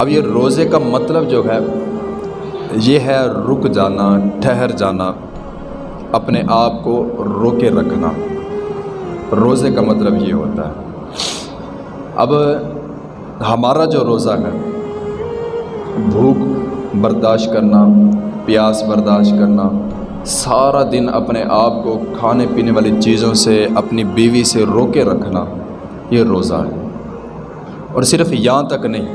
अब ये रोज़े का मतलब जो है, ये है रुक जाना, ठहर जाना, अपने आप को रोके रखना। रोज़े का मतलब ये होता है। अब हमारा जो रोज़ा है, भूख बर्दाश्त करना, प्यास बर्दाश्त करना, सारा दिन अपने आप को खाने पीने वाली चीज़ों से, अपनी बीवी से रोके रखना, ये रोज़ा है। और सिर्फ़ यहाँ तक नहीं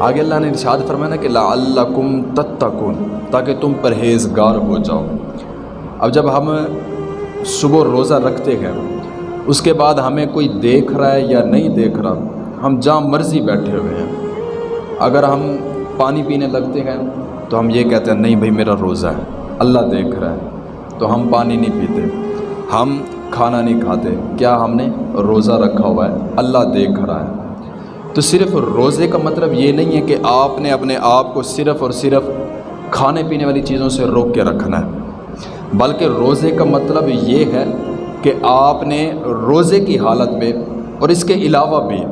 आगे अल्लाह ने इरशाद फरमाया ना कि लाकुम तत्तकुन, ताकि तुम परहेज़गार हो जाओ। अब जब हम सुबह रोज़ा रखते हैं, उसके बाद हमें कोई देख रहा है या नहीं देख रहा, हम जहाँ मर्ज़ी बैठे हुए हैं। अगर हम पानी पीने लगते हैं तो हम ये कहते हैं, नहीं भाई, मेरा रोज़ा है, अल्लाह देख रहा है। तो हम पानी नहीं पीते, हम खाना नहीं खाते। क्या हमने रोज़ा रखा हुआ है? अल्लाह देख रहा है। तो सिर्फ़ रोज़े का मतलब ये नहीं है कि आपने अपने आप को सिर्फ़ और सिर्फ़ खाने पीने वाली चीज़ों से रोक के रखना है। बल्कि रोज़े का मतलब ये है कि आपने रोज़े की हालत में और इसके अलावा भी,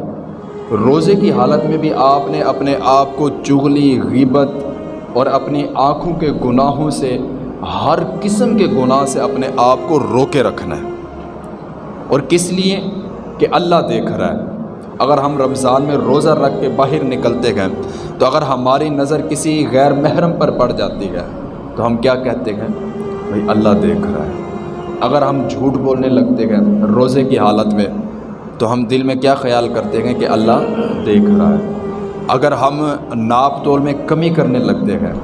रोज़े की हालत में भी आपने अपने आप को चुगली, गीबत और अपनी आँखों के गुनाहों से, हर किस्म के गुनाह से अपने आप को रोके रखना है। और किस लिए? कि अल्लाह देख रहा है। अगर हम रमज़ान में रोज़ा रख के बाहर निकलते हैं तो अगर हमारी नज़र किसी गैर महरम पर पड़ जाती है तो हम क्या कहते हैं? भाई, अल्लाह देख रहा है। अगर हम झूठ बोलने लगते हैं रोज़े की हालत में तो हम दिल में क्या ख्याल करते हैं कि अल्लाह देख रहा है? अगर हम नाप तोल में कमी करने लगते हैं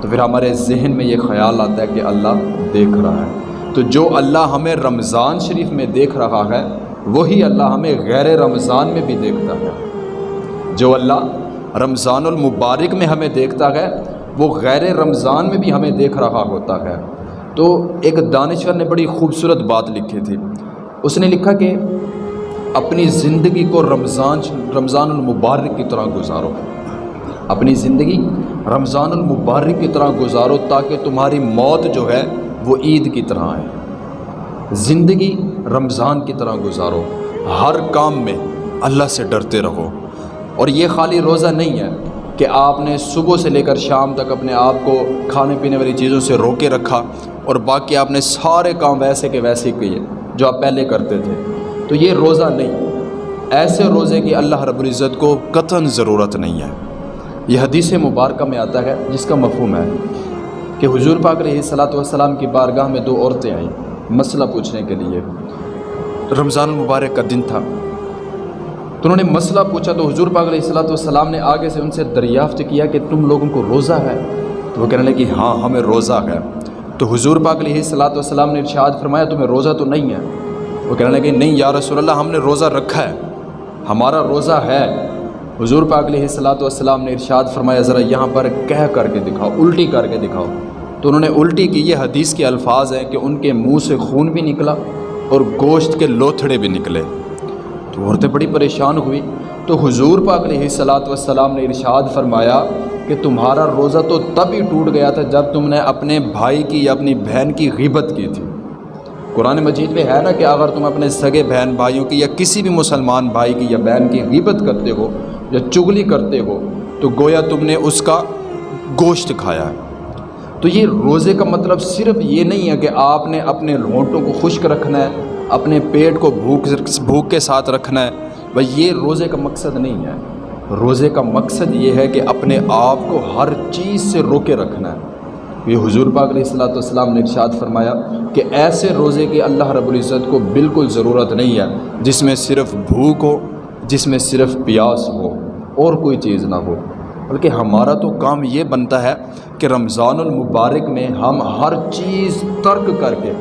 तो फिर हमारे जहन में ये ख्याल आता है कि अल्लाह देख रहा है। तो जो अल्लाह हमें रमज़ान शरीफ में देख रहा है वही अल्लाह हमें गैर रमज़ान में भी देखता है। जो अल्लाह रमज़ानुल मुबारक में हमें देखता है, वो गैर रमज़ान में भी हमें देख रहा होता है। तो एक दानश्वर ने बड़ी खूबसूरत बात लिखी थी। उसने लिखा कि, अपनी ज़िंदगी को रमज़ान, रमज़ानुल मुबारक की तरह गुजारो। अपनी ज़िंदगी रमज़ानुल मुबारक की तरह गुजारो ताकि तुम्हारी मौत जो है, वो ईद की तरह है ज़िंदगी रमज़ान की तरह गुजारो। हर काम में अल्लाह से डरते रहो। और ये खाली रोज़ा नहीं है कि आपने सुबह से लेकर शाम तक अपने आप को खाने पीने वाली चीज़ों से रोके रखा और बाकी आपने सारे काम वैसे के वैसे किए जो आप पहले करते थे। तो ये रोज़ा नहीं। ऐसे रोज़े की अल्लाह रब्ज़त को कतन ज़रूरत नहीं है। यह हदीस मुबारक में आता है जिसका मफहम है कि हुजूर पाक सलाम की बारगाह में दो औरतें आईं। मसला पूछने के लिए। रमज़ान मुबारक का दिन था। तो उन्होंने मसला पूछा तो हजूर पाक सलाम ने आगे से उनसे दरियाफ्त किया कि तुम लोगों को रोज़ा है। तो वो कहने लगे कि हाँ हमें रोज़ा है। तो हुजूर पाक सलाम ने इर्शाद फरमाया, तुम्हें रोज़ा तो नहीं है? वो कहने लगे, नहीं या रसूलल्लाह, हमने रोज़ा रखा है। हमारा रोज़ा है। हुजूर पाक सलाम ने इर्शाद फरमाया, ज़रा यहाँ पर कह करके दिखाओ, उल्टी करके दिखाओ। तो उन्होंने उल्टी की, ये हदीस के अल्फाज हैं कि उनके मुँह से खून भी निकला और गोश्त के लोथड़े भी निकले। तो औरतें बड़ी परेशान हुई। तो हुजूर पाक सलात वसलाम ने इरशाद फरमाया कि तुम्हारा रोज़ा तो तब ही टूट गया था जब तुमने अपने भाई की या अपनी बहन की गिबत की थी। कुरान मजीद में है ना कि अगर तुम अपने सगे बहन भाइयों की या किसी भी मुसलमान भाई की या बहन की गिबत करते हो या चुगली करते हो तो गोया तुमने उसका गोश्त खाया है। तो ये रोज़े का मतलब सिर्फ़ ये नहीं है कि आपने अपने होंठों को खुश्क रखना है, अपने पेट को भूख भूख के साथ रखना है। भाई, ये रोज़े का मकसद नहीं है। रोज़े का मकसद ये है कि अपने आप को हर चीज़ से रोके रखना है। ये हजूर पाक सलाम ने इरशाद फरमाया कि ऐसे रोज़े की अल्लाह रब्ज़त को बिल्कुल ज़रूरत नहीं है, जिसमें सिर्फ़ भूख हो, जिसमें सिर्फ़ प्यास हो और कोई चीज़ ना हो। बल्कि हमारा तो काम ये बनता है कि रमज़ानुल मुबारक में हम हर चीज़ तर्क करके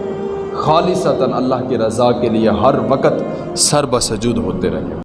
खालिसता अल्लाह की रज़ा के लिए हर वक्त सरबसजूद होते रहें।